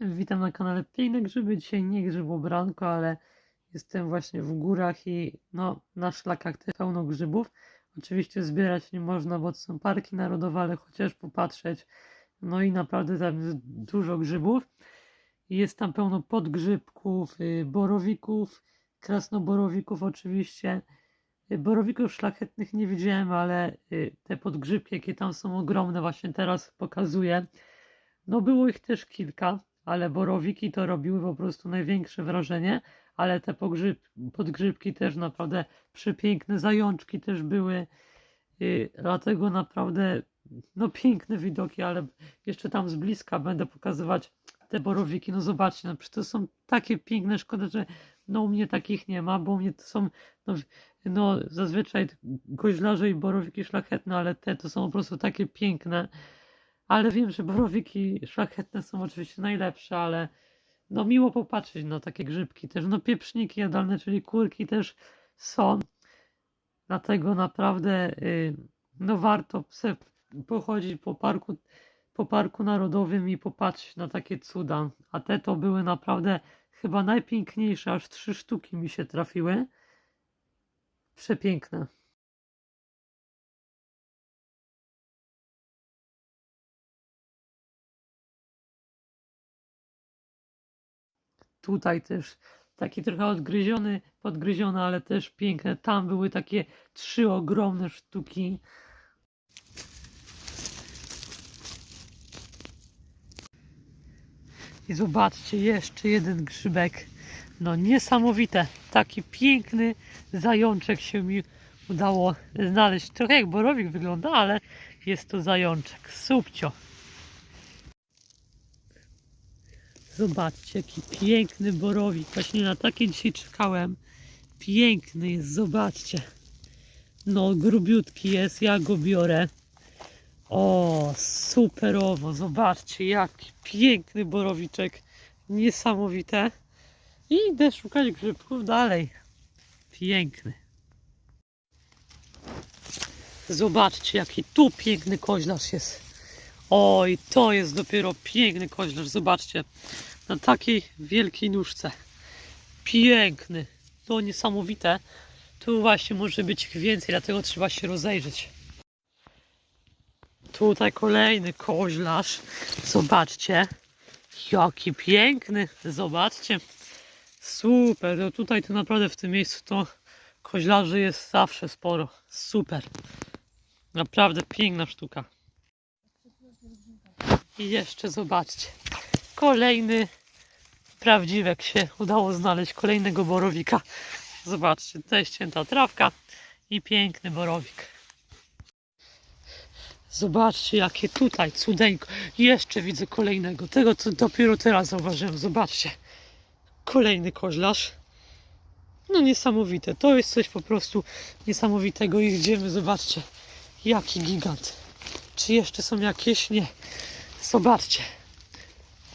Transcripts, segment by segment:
witam na kanale Piękne Grzyby. Dzisiaj nie grzybobranko, ale jestem właśnie w górach i no, na szlakach też pełno grzybów. Oczywiście zbierać nie można, bo to są parki narodowe, ale chociaż popatrzeć. No i naprawdę tam jest dużo grzybów. Jest tam pełno podgrzybków, y, borowików, krasnoborowików oczywiście. Y, Borowików szlachetnych nie widziałem, ale y, te podgrzybki, jakie tam są ogromne, właśnie teraz pokazuję. No było ich też kilka, ale borowiki to robiły po prostu największe wrażenie, ale te pogrzyb, podgrzybki też naprawdę przepiękne, zajączki też były, yy, dlatego naprawdę no piękne widoki, ale jeszcze tam z bliska będę pokazywać te borowiki, no zobaczcie, no to są takie piękne, szkoda, że no u mnie takich nie ma, bo u mnie to są no, no zazwyczaj goźlarze i borowiki szlachetne, ale te to są po prostu takie piękne, ale wiem, że borowiki szlachetne są oczywiście najlepsze, ale no miło popatrzeć na takie grzybki też. No pieprzniki jadalne, czyli kurki też są. Dlatego naprawdę y, no warto pochodzić po parku, po parku narodowym i popatrzeć na takie cuda. A te to były naprawdę chyba najpiękniejsze, aż trzy sztuki mi się trafiły. Przepiękne. Tutaj też taki trochę odgryziony, podgryziony, ale też piękne. Tam były takie trzy ogromne sztuki. I zobaczcie, jeszcze jeden grzybek. No niesamowite. Taki piękny zajączek się mi udało znaleźć. Trochę jak borowik wygląda, ale jest to zajączek. Subcio. Zobaczcie, jaki piękny borowik. Właśnie na takie dzisiaj czekałem. Piękny jest, zobaczcie. No, grubiutki jest, ja go biorę. O, superowo, zobaczcie, jaki piękny borowiczek. Niesamowite. I idę szukać grzybków dalej. Piękny. Zobaczcie, jaki tu piękny koźlarz jest. Oj, to jest dopiero piękny koźlarz. Zobaczcie, na takiej wielkiej nóżce. Piękny. To niesamowite. Tu właśnie może być ich więcej, dlatego trzeba się rozejrzeć. Tutaj kolejny koźlarz. Zobaczcie. Jaki piękny. Zobaczcie. Super. No tutaj to naprawdę w tym miejscu to koźlarzy jest zawsze sporo. Super. Naprawdę piękna sztuka. I jeszcze zobaczcie. Kolejny prawdziwek się udało znaleźć. Kolejnego borowika. Zobaczcie, tutaj ścięta trawka i piękny borowik. Zobaczcie, jakie tutaj cudeńko. Jeszcze widzę kolejnego. Tego, co dopiero teraz zauważyłem. Zobaczcie. Kolejny koźlarz. No niesamowite. To jest coś po prostu niesamowitego. I idziemy, zobaczcie. Jaki gigant. Czy jeszcze są jakieś? Nie. Zobaczcie.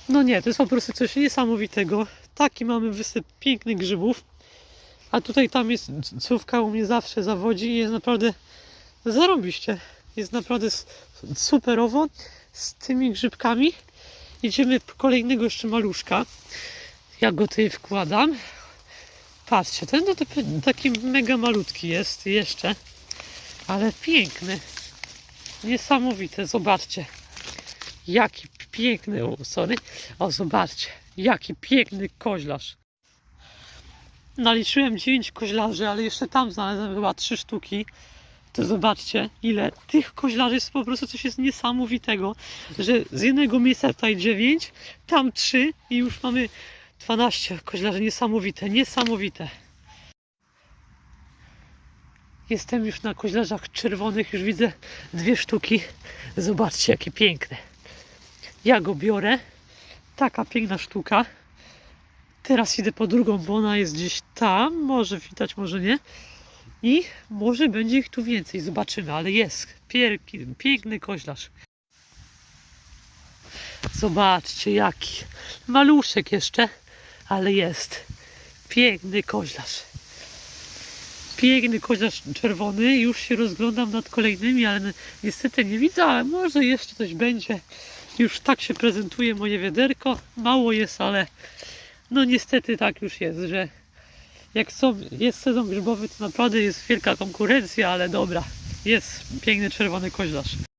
No nie, to jest po prostu coś niesamowitego. Taki mamy wysyp pięknych grzybów. A tutaj tam jest cówka u mnie zawsze zawodzi i jest naprawdę zarobiście. Jest naprawdę superowo z tymi grzybkami. Idziemy kolejnego jeszcze maluszka. Ja go tutaj wkładam. Patrzcie, ten to taki mega malutki jest jeszcze. Ale piękny. Niesamowite, zobaczcie. Jaki piękny, o, sorry. O, zobaczcie, jaki piękny koźlarz. Naliczyłem 9 koźlarzy, ale jeszcze tam znalazłem chyba 3 sztuki. To zobaczcie, ile tych koźlarzy jest po prostu coś jest niesamowitego, że z jednego miejsca tutaj 9, tam 3 i już mamy 12 koźlarzy. Niesamowite, niesamowite. Jestem już na koźlarzach czerwonych, już widzę dwie sztuki. Zobaczcie, jakie piękne. Ja go biorę. Taka piękna sztuka. Teraz idę po drugą, bo ona jest gdzieś tam. Może widać, może nie. I może będzie ich tu więcej. Zobaczymy, ale jest. Piękny, piękny koźlarz. Zobaczcie, jaki. Maluszek jeszcze, ale jest. Piękny koźlarz. Piękny koźlarz czerwony. Już się rozglądam nad kolejnymi, ale niestety nie widzę, ale może jeszcze coś będzie. Już tak się prezentuje moje wiaderko. Mało jest, ale no niestety tak już jest, że jak są, jest sezon grzybowy, to naprawdę jest wielka konkurencja, ale dobra. Jest piękny czerwony koźlarz.